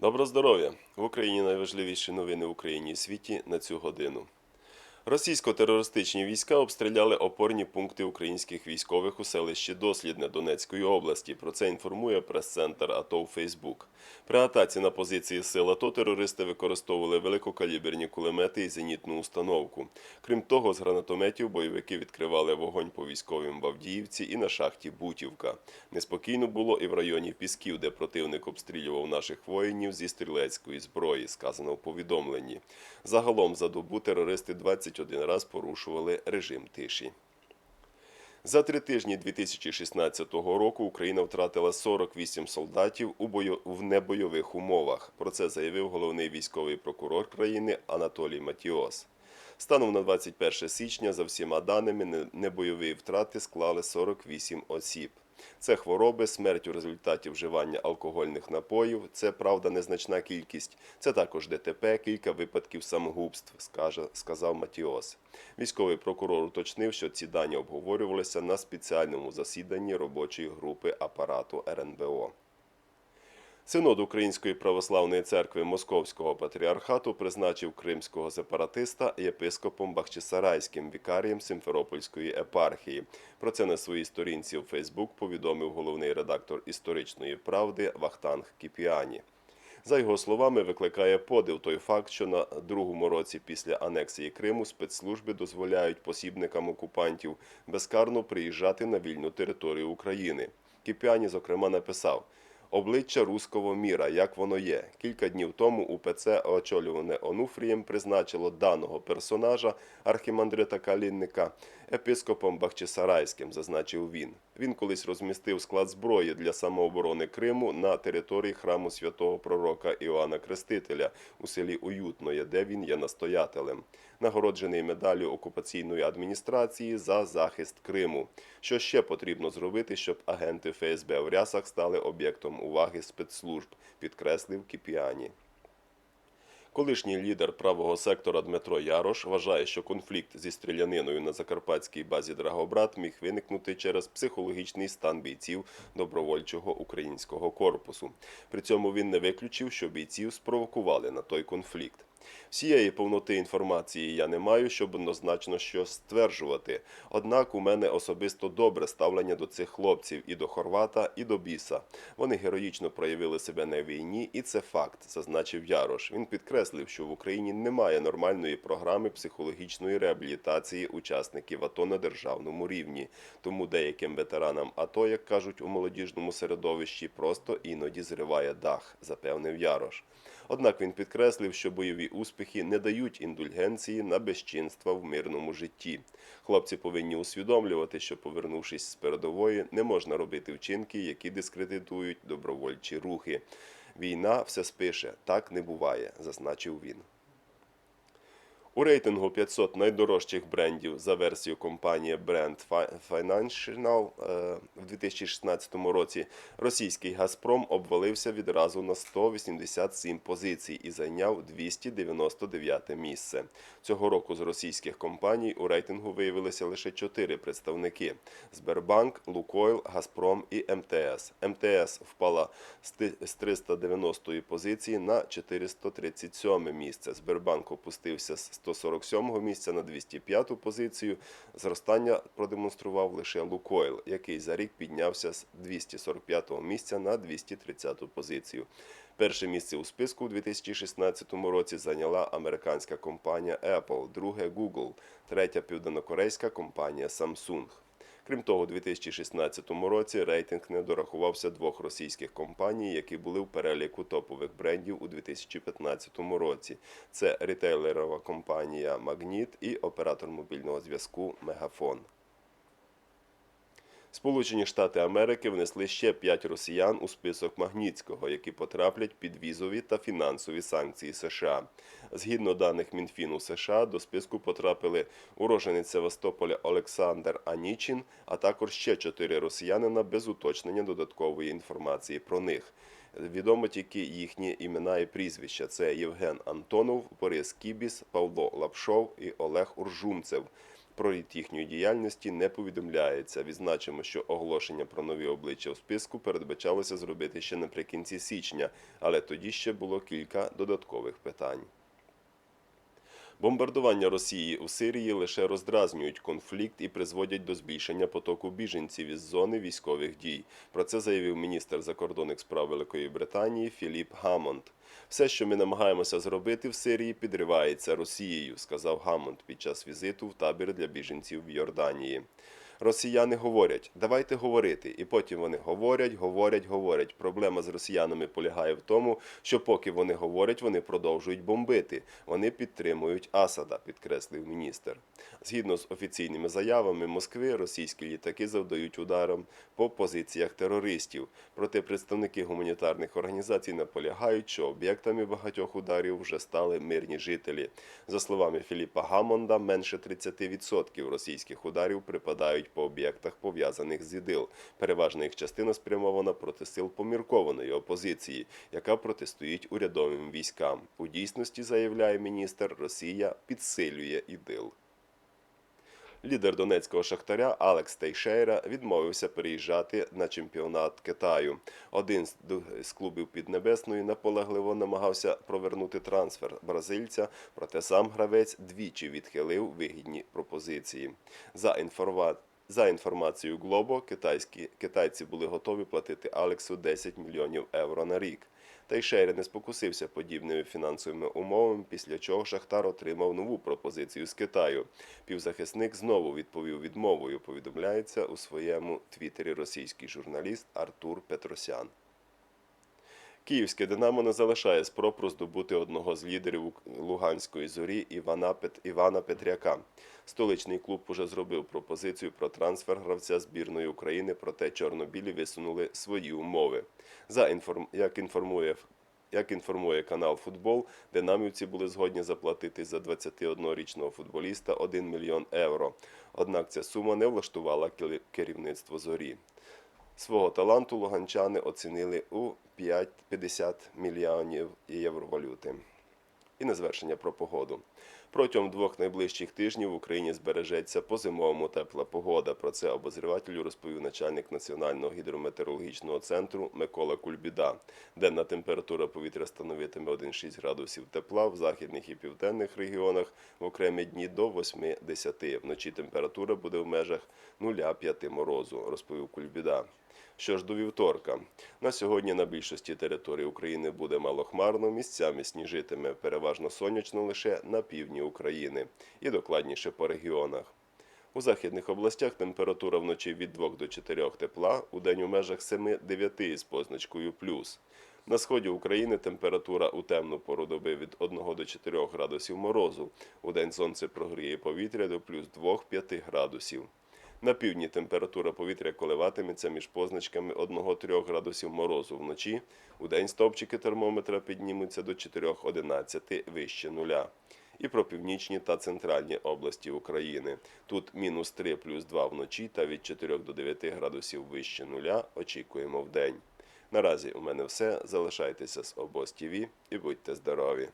Добро здоров'я! В Україні найважливіші новини в Україні і світі на цю годину. Російсько-терористичні війська обстріляли опорні пункти українських військових у селищі Дослідне Донецької області. Про це інформує прес-центр АТО у Фейсбук. При атаці на позиції сил АТО терористи використовували великокаліберні кулемети і зенітну установку. Крім того, з гранатометів бойовики відкривали вогонь по військовим в Авдіївці і на шахті Бутівка. Неспокійно було і в районі Пісків, де противник обстрілював наших воїнів зі стрілецької зброї, сказано в повідомленні. Загалом за добу терористи 21 раз порушували режим тиші. За три тижні 2016 року Україна втратила 48 солдатів у бою... в небойових умовах. Про це заявив головний військовий прокурор країни Анатолій Матіос. Станом на 21 січня, за всіма даними, небойові втрати склали 48 осіб. Це хвороби, смерть у результаті вживання алкогольних напоїв. Це правда незначна кількість. Це також ДТП, кілька випадків самогубств, скаже, сказав Матіос. Військовий прокурор уточнив, що ці дані обговорювалися на спеціальному засіданні робочої групи апарату РНБО. Синод Української православної церкви Московського патріархату призначив кримського сепаратиста єпископом Бахчисарайським вікарієм Симферопольської епархії. Про це на своїй сторінці у Фейсбук повідомив головний редактор історичної правди Вахтанг Кіпіані. За його словами, викликає подив той факт, що на другому році після анексії Криму спецслужби дозволяють посібникам окупантів безкарно приїжджати на вільну територію України. Кіпіані, зокрема, написав. Обличчя руського міра, як воно є. Кілька днів тому УПЦ, очолюване Онуфрієм, призначило даного персонажа, архімандрита Калінника, епископом Бахчисарайським, зазначив він. Він колись розмістив склад зброї для самооборони Криму на території храму святого пророка Іоанна Крестителя у селі Уютноє, де він є настоятелем. Нагороджений медаллю окупаційної адміністрації за захист Криму. Що ще потрібно зробити, щоб агенти ФСБ в рясах стали об'єктом уваги спецслужб, підкреслив Кіпіані. Колишній лідер правого сектора Дмитро Ярош вважає, що конфлікт зі стріляниною на закарпатській базі Драгобрат міг виникнути через психологічний стан бійців добровольчого українського корпусу. При цьому він не виключив, що бійців спровокували на той конфлікт. Всієї повноти інформації я не маю, щоб однозначно щось стверджувати. Однак у мене особисто добре ставлення до цих хлопців і до Хорвата, і до біса. Вони героїчно проявили себе на війні, і це факт, зазначив Ярош. Він підкреслив, що в Україні немає нормальної програми психологічної реабілітації учасників АТО на державному рівні. Тому деяким ветеранам АТО, як кажуть у молодіжному середовищі, просто іноді зриває дах, запевнив Ярош. Однак він підкреслив, що бойові успіхи не дають індульгенції на безчинства в мирному житті. Хлопці повинні усвідомлювати, що, повернувшись з передової, не можна робити вчинки, які дискредитують добровольчі рухи. Війна все спише, так не буває, зазначив він. У рейтингу 500 найдорожчих брендів за версією компанії Brand Fi- Financial е, в 2016 році російський Газпром обвалився відразу на 187 позицій і зайняв 299 місце. Цього року з російських компаній у рейтингу виявилися лише чотири представники: Сбербанк, Лукойл, Газпром і МТС. МТС впала з 390 позиції на 437 місце. Сбербанк опустився з 147 місця на 205 позицію. Зростання продемонстрував лише Лукойл, який за рік піднявся з 245 місця на 230 позицію. Перше місце у списку у 2016 році зайняла американська компанія Apple, друге Google, третя південнокорейська компанія Samsung. Крім того, у 2016 році рейтинг не дорахувався двох російських компаній, які були в переліку топових брендів у 2015 році. Це рітейлерова компанія Магніт і оператор мобільного зв'язку Мегафон. Сполучені Штати Америки внесли ще п'ять росіян у список Магнітського, які потраплять під візові та фінансові санкції США. Згідно даних Мінфіну США, до списку потрапили уроженець Севастополя Олександр Анічин, а також ще чотири росіянина без уточнення додаткової інформації про них. Відомо тільки їхні імена і прізвища: це Євген Антонов, Борис Кібіс, Павло Лапшов і Олег Уржумцев. про рід їхньої діяльності не повідомляється. Відзначимо, що оголошення про нові обличчя в списку передбачалося зробити ще наприкінці січня, але тоді ще було кілька додаткових питань. Бомбардування Росії у Сирії лише роздразнюють конфлікт і призводять до збільшення потоку біженців із зони військових дій. Про це заявив міністр закордонних справ Великої Британії Філіп Гамонд. Все, що ми намагаємося зробити в Сирії, підривається Росією, сказав Гамонд під час візиту в табір для біженців в Йорданії. Росіяни говорять, давайте говорити, і потім вони говорять, говорять, говорять. Проблема з росіянами полягає в тому, що поки вони говорять, вони продовжують бомбити. Вони підтримують Асада, підкреслив міністр. Згідно з офіційними заявами Москви, російські літаки завдають ударом по позиціях терористів. Проте представники гуманітарних організацій наполягають, що об'єктами багатьох ударів вже стали мирні жителі. За словами Філіпа Гамонда, менше 30% російських ударів припадають по об'єктах, пов'язаних з ІДИЛ. Переважна їх частина спрямована проти сил поміркованої опозиції, яка протистоїть урядовим військам. У дійсності, заявляє міністр, Росія підсилює ІДИЛ. Лідер донецького шахтаря Алекс Тейшейра відмовився переїжджати на чемпіонат Китаю. Один з клубів Піднебесної наполегливо намагався провернути трансфер бразильця, проте сам гравець двічі відхилив вигідні пропозиції. За інформа... За інформацією Глобо, китайські китайці були готові платити Алексу 10 мільйонів євро на рік. Та й Тейшейра не спокусився подібними фінансовими умовами, після чого Шахтар отримав нову пропозицію з Китаю. Півзахисник знову відповів відмовою. Повідомляється у своєму твіттері російський журналіст Артур Петросян. Київське Динамо не залишає спроб роздобути одного з лідерів Луганської зорі Івана, Пет... Івана Петряка. Столичний клуб уже зробив пропозицію про трансфер гравця збірної України, проте чорнобілі висунули свої умови. За інформ... як інформує як інформує канал Футбол, динамівці були згодні заплатити за 21-річного футболіста 1 мільйон євро. Однак ця сума не влаштувала керівництво зорі. Свого таланту луганчани оцінили у 5 50 мільйонів євро валюти. І на завершення про погоду. Протягом двох найближчих тижнів в Україні збережеться по-зимовому тепла погода. Про це обозрівателю розповів начальник Національного гідрометеорологічного центру Микола Кульбіда. Денна температура повітря становитиме 1,6 градусів тепла в західних і південних регіонах в окремі дні до 8-10. Вночі температура буде в межах 0,5 морозу, розповів Кульбіда. Що ж до вівторка, на сьогодні на більшості території України буде малохмарно, місцями сніжитиме переважно сонячно лише на півдні України і докладніше по регіонах. У західних областях температура вночі від 2 до 4 тепла, у день у межах 7-9 із позначкою плюс. На сході України температура у темну пору доби від 1 до 4 градусів морозу. У день сонце прогріє повітря до плюс 2-5 градусів. На півдні температура повітря коливатиметься між позначками 1-3 градусів морозу вночі. У день стовпчики термометра піднімуться до 4-11 вище нуля. І про північні та центральні області України. Тут мінус 3 плюс 2 вночі та від 4 до 9 градусів вище нуля очікуємо в день. Наразі у мене все. Залишайтеся з обоз ТІВІ і будьте здорові!